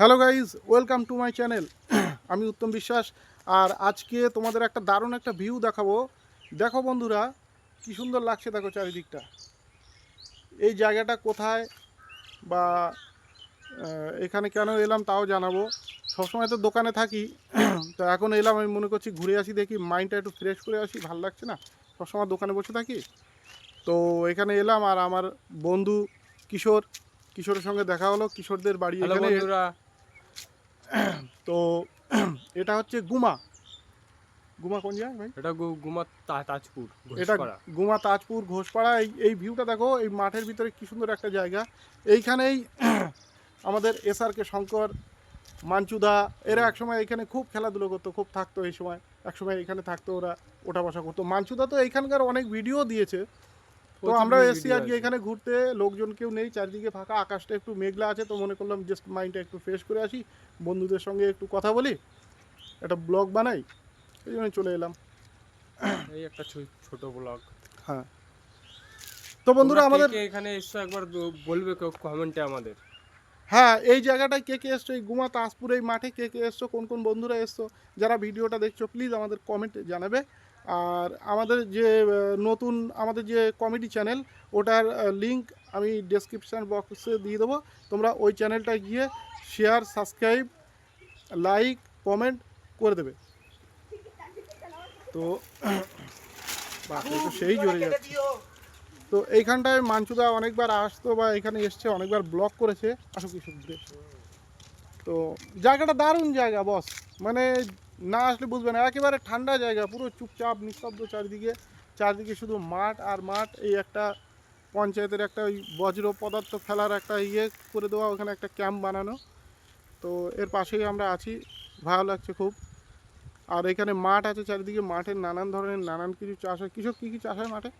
Hello guys welcome to my channel. আমি উত্তম বিশ্বাস আর আজকে তোমাদের একটা দারুণ একটা ভিউ দেখাবো। দেখো বন্ধুরা কি সুন্দর লাগছে দেখো চারিদিকটা। এই জায়গাটা কোথায় বা এখানে কেন এলাম তাও জানাব। সবসময় তো দোকানে থাকি তো এখন এলাম আমি মনে করছি ঘুরে আসি দেখি মাইন্ডটা একটু ফ্রেশ করে আসি ভালো লাগছে না? সবসময় দোকানে বসে থাকি। তো এখানে এলাম আর আমার বন্ধু কিশোর কিশোরের সঙ্গে দেখা হলো কিশোরদের বাড়ি এখানে। তো এটা হচ্ছে গুমা। গুমা কোন জায়গায় ভাই? এটা গুমা তাজপুর এটা গুমা তাজপুর ঘোষপাড়া। এই এই ভিউটা দেখো এই মাঠের ভিতরে কি সুন্দর একটা জায়গা। এইখানেই আমাদের এস আর কে শঙ্কর মাঞ্চুদা এরা একসময় এখানে খুব খেলাধুলো করতো খুব থাকতো এই সময়। একসময় এখানে থাকতো ওরা ওঠা বসা করতো। মাঞ্চুদা তো এখানকার অনেক ভিডিও দিয়েছে। তো আমরা এসছি আর কি এখানে ঘুরতে লোকজন কেউ নেই চারদিকে ফাঁকা আকাশটা একটু মেঘলা আছে তো মনে করলাম জাস্ট মাইন্ডটা একটু ফ্রেশ করে আসি বন্ধুদের সঙ্গে একটু কথা বলি একটা ব্লগ বানাই এই জন্য চলে এলাম। এই একটা ছোট ব্লগ হ্যাঁ। তো বন্ধুরা আমাদের এখানে এসছো একবার বলবে কমেন্টে আমাদের। হ্যাঁ এই জায়গাটায় কে কে এসছো এই গুমা তাজপুর এই মাঠে কে কে এসছো কোন কোন বন্ধুরা এসছো যারা ভিডিওটা দেখছ প্লিজ আমাদের কমেন্টে জানাবে। আর আমাদের যে নতুন আমাদের যে কমেডি চ্যানেল ওটার লিংক আমি ডেসক্রিপশান বক্সে দিয়ে দেবো। তোমরা ওই চ্যানেলটা গিয়ে শেয়ার সাবস্ক্রাইব লাইক কমেন্ট করে দেবে। তো সেই জোরে যাচ্ছে। তো এইখানটায় মাঞ্চুদা অনেকবার আসতো বা এখানে এসছে অনেকবার ব্লক করেছে। আসো কিছু তো জায়গাটা দারুণ জায়গা বস মানে না আসলে বুঝবে না একেবারে ঠান্ডা জায়গা পুরো চুপচাপ নিস্তব্ধ চারিদিকে। চারিদিকে শুধু মাঠ আর মাঠ এই একটা পঞ্চায়েতের একটা ওই বজ্র পদার্থ ফেলার একটা ইয়ে করে দেওয়া ওখানে একটা ক্যাম্প বানানো। তো এর পাশেই আমরা আছি ভালো লাগছে খুব। আর এখানে মাঠ আছে চারিদিকে মাঠের নানান ধরনের নানান কিছু চাষ হয়। কৃষক কী কী চাষ হয় মাঠে?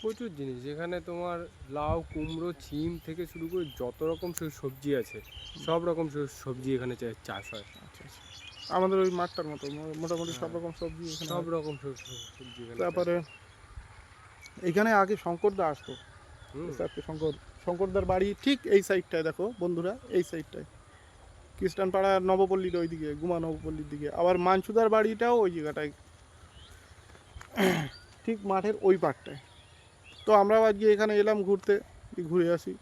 প্রচুর জিনিস। যেখানে তোমার লাউ কুমড়ো ছিম থেকে শুরু করে যত রকম সব সবজি আছে সব রকম সবজি এখানে চাষ হয়। আচ্ছা আচ্ছা। আমাদের ওই মাঠটার মতো মোটামুটি সব হ্যাঁ। রকম সবজি সব রকম সব- সব সবজি তারপরে এখানে আগে শঙ্করদা আসতো। শঙ্কর শঙ্করদার বাড়ি ঠিক এই সাইডটায় দেখো বন্ধুরা এই সাইডটায়। খ্রিস্টানপাড়া নবপল্লীর ওই দিকে গুমা নবপল্লীর দিকে। আবার মাঞ্চুদার বাড়িটাও ওই জায়গাটায়। ঠিক মাঠের ওই পাটটায় তো আমরাও আজকে এখানে এলাম ঘুরতে ঘুরে আসি।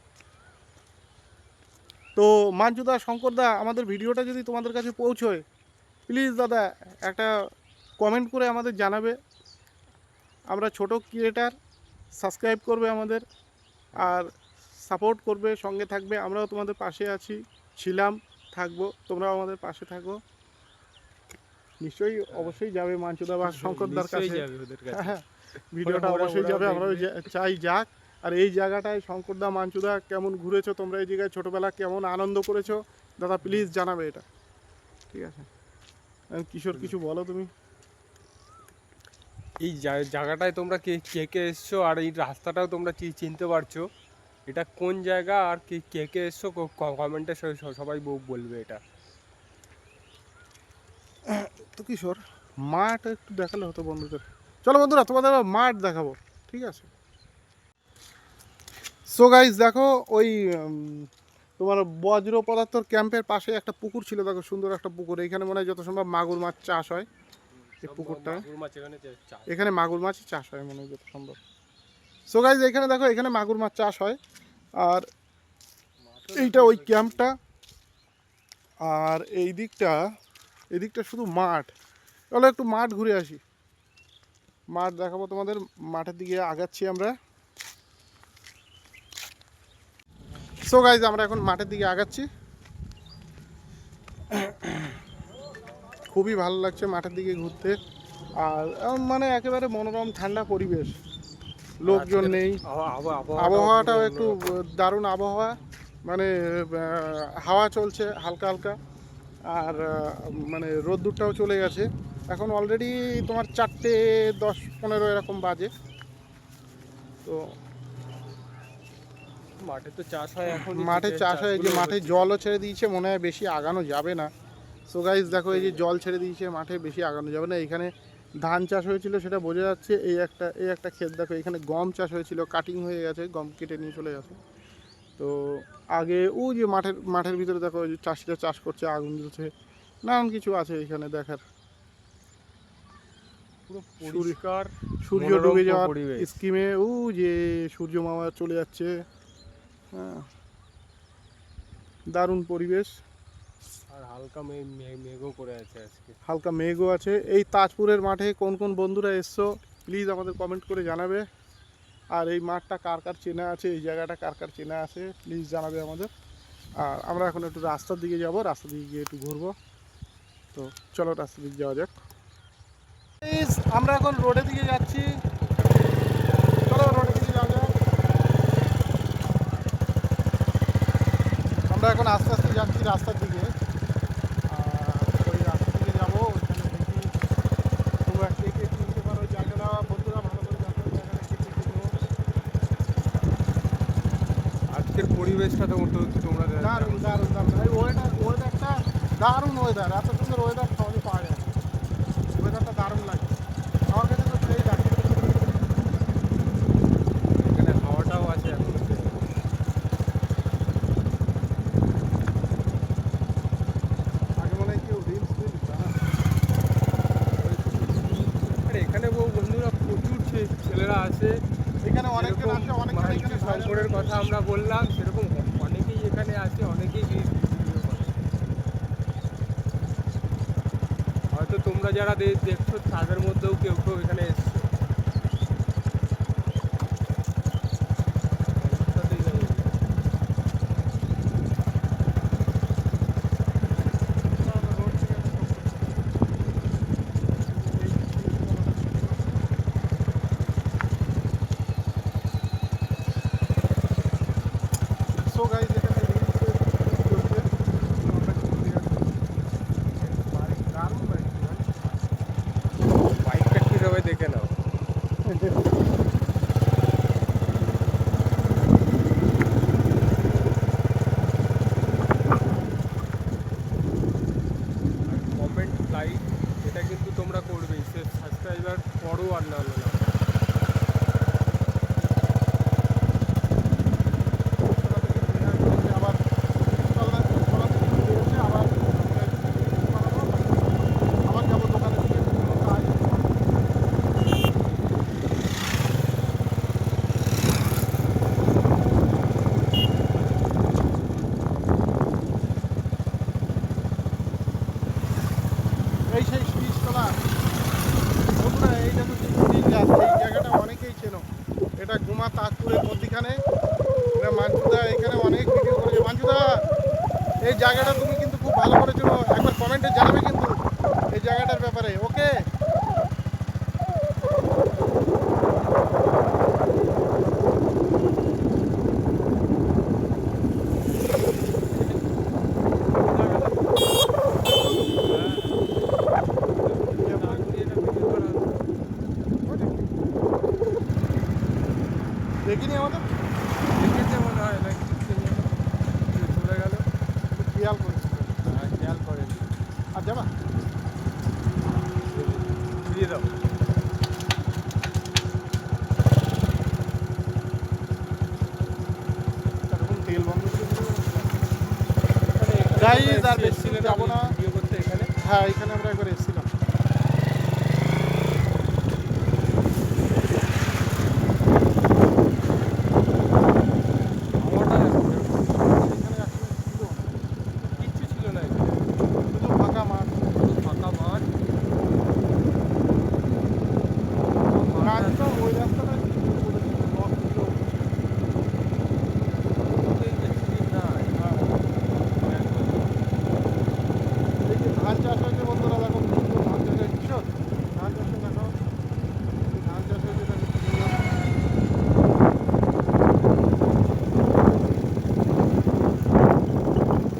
তো মাঞ্চুদা শঙ্করদা আমাদের ভিডিওটা যদি তোমাদের কাছে পৌঁছয় প্লিজ দাদা একটা কমেন্ট করে আমাদের জানাবে। আমরা ছোট ক্রিয়েটার সাবস্ক্রাইব করবে আমাদের আর সাপোর্ট করবে সঙ্গে থাকবে। আমরাও তোমাদের পাশে আছি ছিলাম থাকব তোমরাও আমাদের পাশে থাকো। নিশ্চয়ই অবশ্যই যাবে মাঞ্চুদা বা শঙ্করদার কাছে। হ্যাঁ, হ্যাঁ ভিডিওটা অবশ্যই যাবে আমরাও চাই যাক। আর এই জায়গাটায় শঙ্করদা মাঞ্চুদা কেমন ঘুরেছো তোমরা এই জায়গায় ছোটোবেলা কেমন আনন্দ করেছ দাদা প্লিজ জানাবে এটা। ঠিক আছে। কিশোর কিছু বলো তুমি। এই জায়গাটায় তোমরা কে কে কে এসছো আর এই রাস্তাটাও তোমরা চিনতে পারছ। এটা কোন জায়গা আর কে কে কে এসছো? কমেন্টে সবাই বলবে এটা। তো কিশোর মাঠ একটু দেখালে হতো বন্ধুদের। চলো বন্ধুরা তোমাদের মাঠ দেখাবো ঠিক আছে? সো গাইজ দেখো ওই তোমার বজ্র পদার্থর ক্যাম্পের পাশে একটা পুকুর ছিল দেখো সুন্দর একটা পুকুর। এখানে মনে হয় যত সম্ভব মাগুর মাছ চাষ হয় এই পুকুরটা। এখানে মাগুর মাছই চাষ হয় মনে হয় যত সম্ভব। সো গাইজ এখানে দেখো এখানে মাগুর মাছ চাষ হয়। আর এইটা ওই ক্যাম্পটা। আর এই দিকটা এই দিকটা শুধু মাঠ। চলো একটু মাঠ ঘুরে আসি। মাঠ দেখাবো তোমাদের মাঠের দিকে আগাচ্ছি আমরা। সো গাইজ আমরা এখন মাঠের দিকে আগাচ্ছি। খুবই ভালো লাগছে মাঠের দিকে ঘুরতে। আর মানে একেবারে মনোরম ঠান্ডা পরিবেশ। লোকজন নেই। আবহাওয়া- আবহাওয়া- আবহাওয়াটাও একটু দারুণ আবহাওয়া। মানে হাওয়া চলছে হালকা হালকা। আর মানে রোদ্দুরটাও চলে গেছে। এখন অলরেডি তোমার চারটে দশ পনেরো এরকম বাজে। তো মাঠে তো চাষ হয় এখন মাঠে চাষ হয় যে মাঠে জলও ছেড়ে দিয়েছে মনে হয় বেশি আগানো যাবে না। সো গাইজ দেখো এই যে জল ছেড়ে দিয়েছে মাঠে বেশি আগানো যাবে না। এখানে ধান চাষ হয়েছিল সেটা বোঝা যাচ্ছে এই একটা এই একটা ক্ষেত দেখো এখানে গম চাষ হয়েছিল কাটিং হয়ে গেছে গম কেটে নিয়ে চলে গেছে। তো আগে ও যে মাঠের মাঠের ভিতরে দেখো ওই যে চাষিরা চাষ করছে আগুন জ্বলছে নানান কিছু আছে এখানে দেখার। পুরো সূর্য ডুবে যাওয়ার। স্কিমে ও যে সূর্য মামা চলে যাচ্ছে। হ্যাঁ। দারুণ পরিবেশ। আর হালকা মেঘ মেঘ- মেঘও করে আছে আজকে। হালকা মেঘও আছে। এই তাজপুরের মাঠে কোন কোন বন্ধুরা এসছো প্লিজ আমাদের কমেন্ট করে জানাবে। আর এই মাঠটা কার কার চেনা আছে এই জায়গাটা কার কার চেনা আছে প্লিজ জানাবে আমাদের। আর আমরা এখন একটু রাস্তার দিকে যাব রাস্তার দিকে গিয়ে একটু ঘুরবো। তো চলো রাস্তার দিকে যাওয়া যাক। আমরা এখন রোডের দিকে যাচ্ছি চলো রোডের দিকে যাওয়া যাক আমরা এখন আস্তে আস্তে যাচ্ছি রাস্তার দিকে। ওই রাস্তা দিকে যাব ওইখানে দেখি চিনতে পারো জায়গাটা বন্ধুরা ভালো করে জায়গাটা আজকের পরিবেশটা তো তোমরা দারুণ দারুণ দারুণ। ওয়েদার ওয়েদারটা দারুণ ওয়েদার সহজে পাওয়া যায় না ওয়েদারটা দারুণ লাগে আমার কাছে তো সেই লাগে এখানে হাওয়াটাও আছে এখন আগে মনে হয় কেউ রিলস দিয়ে দিত না আর এখানে বহু বন্ধুরা প্রচুর ছে- ছেলেরা আছে এখানে অনেকজন যেরকম আছে অনেকজন মাইকি এখানে শঙ্করের কথা আমরা বললাম, সেরকম অনেকেই এখানে আছে, অনেকেই হয়তো তোমরা যারা দেখছ, তাদের মধ্যেও কেউ কেউ এখানে এসছো রাস্তাতেই যাব। সো গাইস এখানে রিলস চলছে আমরা ঘুরতে যাচ্ছি বাইক দারুণ বাইক ভাই বাইকটা কীভাবে দেখে নাও কমেন্ট লাইক এটা কিন্তু তোমরা করবেই সে সাবস্ক্রাইবার করো আর না হলো না আবার সকাল সকাল থেকে ঘুরে এসে আবার আবার যাব দোকানের দিকে কাজ এই সেই শীষতলা বন্ধুরা এই দেখো চিংড়ি গাছ এই জায়গাটা অনেকেই চেনো এটা গুমা তাজপুরের মধ্যিখানে এটা মাঞ্চুদা এখানে অনেক ভিডিও করেছে মাঞ্চুদা এই জায়গাটা তুমি কিন্তু খুব ভালো করে চেনো একবার কমেন্টে জানাবে কিন্তু এই জায়গাটার ব্যাপারে ওকে দেখিনি আমাদের খেয়াল করেছি আর যাবা এখন তেল বন্ধ করে দিলে Guys, আর বেশি দূর না। ভিডিও করতে এখানে হ্যাঁ এখানে আমরা একবার এসেছিলাম হাওয়াটা এখানে আসলে ছিল না। কিচ্ছু ছিল না এখানে শুধু ফাঁকা মাঠ শুধু ফাঁকা মাঠ রাস্তা ওই রাস্তাটা কি করে বলেছিল? দশ কিলো। কোনোতেই বেশি নাই। এই যে ধান চাষ হয়েছে বন্ধুরা দেখো কি সুন্দর ধান চাষ হয়েছে কিশোর, ধান চাষটা দেখো এই ধান চাষ হয়েছে দেখো কি সুন্দর।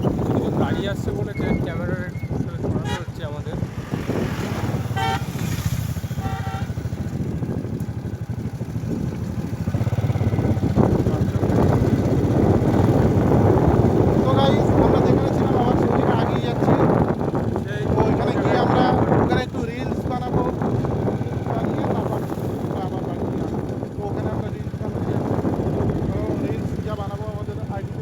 কিছু কিছু গাড়ি আসছে বলে যে ক্যামেরার সরানো হচ্ছে আমাদের তো guys, আমরা যেখানে ছিলাম আবার সেদিকে আগিয়ে যাচ্ছি সেই তো ওইখানে গিয়ে আমরা ওখানে একটু রিলস বানাবো বানিয়ে তারপর আমরা আবার বাড়ি ফিরে আসব। তো ওখানে আমরা রিলস বানাবো রিলস যা বানাবো আমাদের আইডি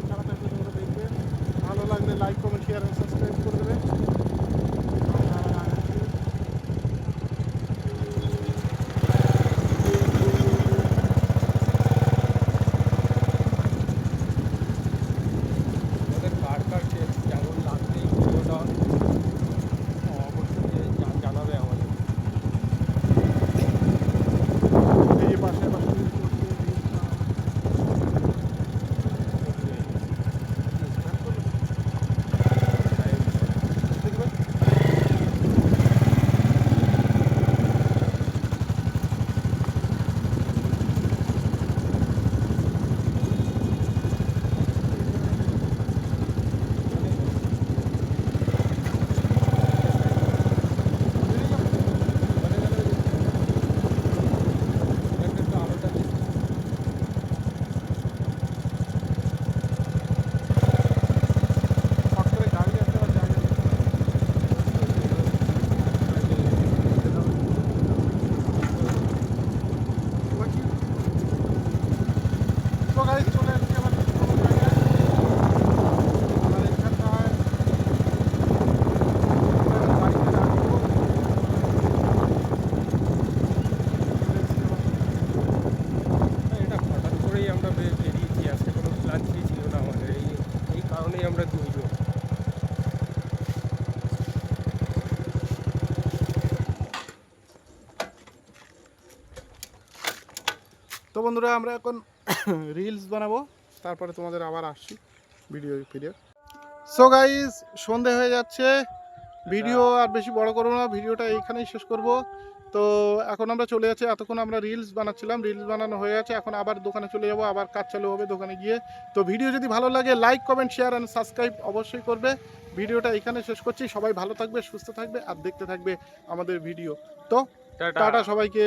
শেয়ার আর সাবস্ক্রাইব করে দেবে আমাদের কার কার কে- কেমন লাগছে এই ভিডিওটা অবশ্যই যে জা- জানাবে আমাদের এই যে পাশে পাশে reels করছে, reels বানানো। দেখবে? ফট করে গাড়ি আসতে আর জায়গা নেই। তো গাড়ি চলে এসেছি আমার কোনো জায়গায়। আর এখানটায় গাড়িতে দাঁড়িয়ে দেবো। চলে এসেছি আমার। এটা হঠাৎ আমরা বেরিয়েছি আজকে কোনো প্ল্যান ছিল না আমাদের। এই এই কারণেই আমরা দুইজন তো বন্ধুরা আমরা এখন রিলস বানাবো। তারপরে তোমাদের আবার আসছি ভিডিও ফিরে সো গাইজ সন্ধে হয়ে যাচ্ছে। ভিডিও আর বেশি বড় করব না ভিডিওটা এইখানেই শেষ করব। তো এখন আমরা চলে যাচ্ছি এতক্ষণ আমরা রিলস বানাচ্ছিলাম রিলস বানানো হয়ে গেছে এখন আবার দোকানে চলে যাব আবার কাজ চালু হবে দোকানে গিয়ে। তো ভিডিও যদি ভালো লাগে like comment share and subscribe অবশ্যই করবে। ভিডিওটা এখানে শেষ করছি সবাই ভালো থাকবে সুস্থ থাকবে আর দেখতে থাকবে আমাদের ভিডিও তো টাটা সবাইকে।